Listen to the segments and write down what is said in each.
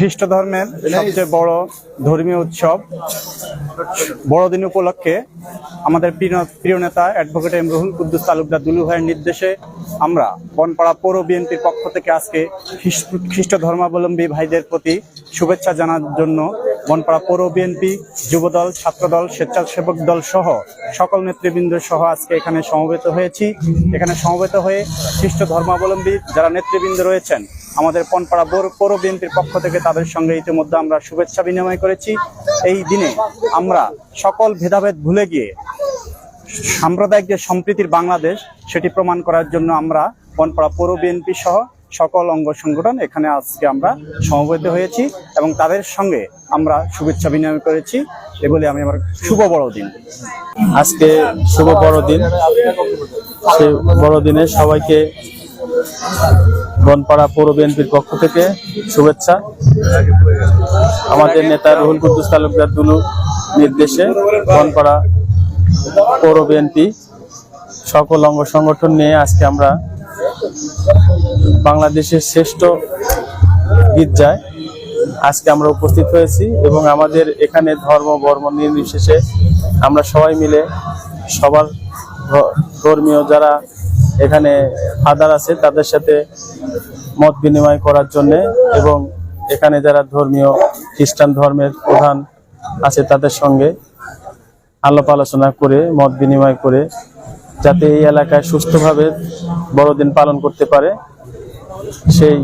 খ্রিস্ট ধর্মের সবচেয়ে বড় ধর্মীয় উৎসব। বড়দিন উপলক্ষে আমাদের প্রিয় নেতা অ্যাডভোকেট এম রুহুল কুদ্দুস তালুকদার দুলু ভাইয়ের নির্দেশে আমরা বনপাড়া পৌর বিএনপির পক্ষ থেকে আজকে খ্রিস্ট- খ্রিস্ট ধর্মাবলম্বী ভাইদের প্রতি শুভেচ্ছা জানার জন্য বনপাড়া পৌর বিএনপি যুবদল ছাত্রদল স্বেচ্ছাসেবক দল সহ সকল নেতৃবৃন্দ সহ আজকে এখানে সমবেত হয়েছি। এখানে সমবেত হয়ে খ্রিস্ট ধর্মাবলম্বী যারা নেতৃবৃন্দ রয়েছেন আমাদের পনপাড়া পৌর বিএনপির পক্ষ থেকে তাদের সঙ্গে ইতিমধ্যে আমরা শুভেচ্ছা বিনিময় করেছি। এই দিনে আমরা সকল ভেদাভেদ ভুলে গিয়ে সাম্প্রদায়িক যে সম্প্রীতির বাংলাদেশ, সেটি প্রমাণ করার জন্য আমরা বনপাড়া পৌর বিএনপি সহ সকল অঙ্গ সংগঠন এখানে আজকে আমরা সমবেত হয়েছি এবং তাদের সঙ্গে আমরা শুভেচ্ছা বিনিময় করেছি। এগুলি আমি আমার শুভ বড়দিন। আজকে শুভ বড়দিন। সে বড়দিনে সবাইকে বনপাড়া পৌর বিএনপির পক্ষ থেকে শুভেচ্ছা। আমাদের নেতা রুহুল কুদ্দুস তালুকদার দুলু নির্দেশে বনপাড়া পৌর বিএনপি সকল অঙ্গ সংগঠন নিয়ে আজকে আমরা বাংলাদেশের শ্রেষ্ঠ গির্জায় আজকে আমরা উপস্থিত হয়েছি এবং আমাদের এখানে ধর্ম, বর্ম নির্বিশেষে আমরা সবাই মিলে সবার ধর্মীয় যারা এখানে ফাদার আছে, তাদের সাথে মত বিনিময় করার জন্য এবং এখানে যারা ধর্মীয় খ্রিস্টান ধর্মের প্রধান আছে তাদের সঙ্গে আলাপ আলোচনা করে, মত বিনিময় করে যাতে এই এলাকায় সুস্থভাবে বড়দিন পালন করতে পারে। সেই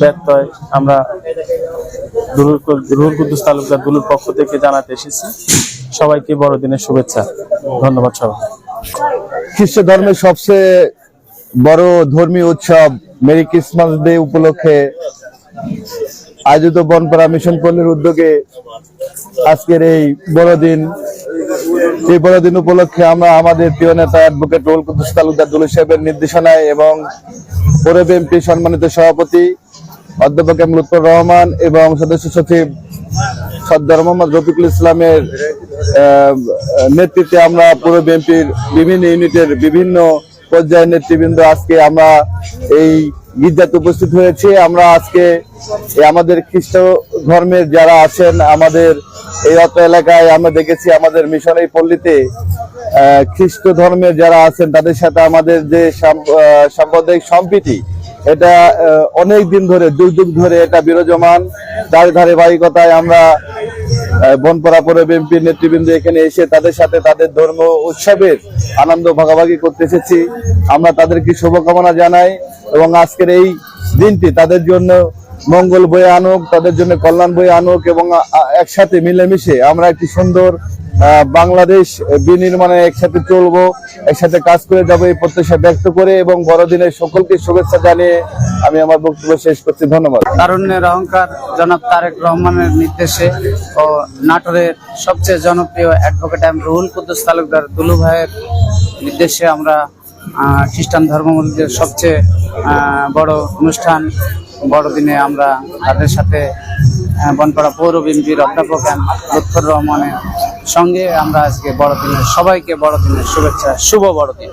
ব্যত্যয় আমরা দুরুল তালুকদার দুলুর পক্ষ থেকে জানাতে এসেছি। সবাইকে বড়দিনের শুভেচ্ছা। ধন্যবাদ সবাই খ্রিস্ট ধর্মের সবচেয়ে বড় ধর্মীয় উৎসব, মেরি ক্রিসমাস ডে উপলক্ষে আয়োজিত বনপাড়া মিশন পল্লীর উদ্যোগে আজকের এই বড়দিন। এই বড়দিন উপলক্ষে আমরা আমাদের প্রিয় নেতা অ্যাডভোকেট রোল কুদ্দুস তালুকদার দুলু সাহেবের নির্দেশনায় এবং পৌর বিএনপি সম্মানিত সভাপতি অধ্যাপক এম লুৎফর রহমান এবং সদস্য সচিব সর্দার মোহাম্মদ রফিকুল ইসলামের নেতৃত্বে আমরা পুরো বিএনপির বিভিন্ন ইউনিটের বিভিন্ন পর্যায়ের নেতৃবৃন্দ আজকে আমরা এই গির্জাতে উপস্থিত হয়েছি। আমরা আজকে আমাদের খ্রিস্ট ধর্মের যারা আছেন, আমাদের এই অত এলাকায় আমরা দেখেছি আমাদের মিশন এই পল্লীতে খ্রিস্ট ধর্মের যারা আছেন, তাদের সাথে আমাদের যে সাম- সাম্প্রদায়িক সম্প্রীতি এটা অনেক দিন ধরে যুগ যুগ ধরে এটা বিরাজমান। তার ধারাবাহিকতায় আমরা বনপাড়া পৌর বিএনপির নেতৃবৃন্দ এখানে এসে তাদের সাথে তাদের ধর্ম উৎসবের আনন্দ ভাগাভাগি করতে এসেছি। আমরা তাদেরকে শুভকামনা জানাই এবং আজকের এই দিনটি তাদের জন্য মঙ্গল বয়ে আনুক, তাদের জন্য কল্যাণ বয়ে আনুক এবং একসাথে মিলেমিশে আমরা একটি সুন্দর বাংলাদেশ বিনির্মাণে একসাথে চলবো, একসাথে কাজ করে যাব এই প্রত্যাশা ব্যক্ত করে এবং বড়দিনের সকলকে শুভেচ্ছা জানিয়ে আমি আমার বক্তব্য শেষ করছি। ধন্যবাদ। তারুণ্যের অহংকার জনাব তারেক রহমানের নির্দেশে ও নাটোরের সবচেয়ে জনপ্রিয় অ্যাডভোকেট এম রুহুল কুদ্দুস তালুকদার দুলু ভাইয়ের নির্দেশে আমরা খ্রিস্টান ধর্মাবলম্বীদের সবচেয়ে বড় অনুষ্ঠান বড়দিনে আমরা তাদের সাথে বনপাড়া পৌর বিএনপির অধ্যাপক এম লুৎফর রহমানের সঙ্গে আমরা আজকে বড়দিনের সবাইকে বড়দিনের শুভেচ্ছা শুভ বড়দিন।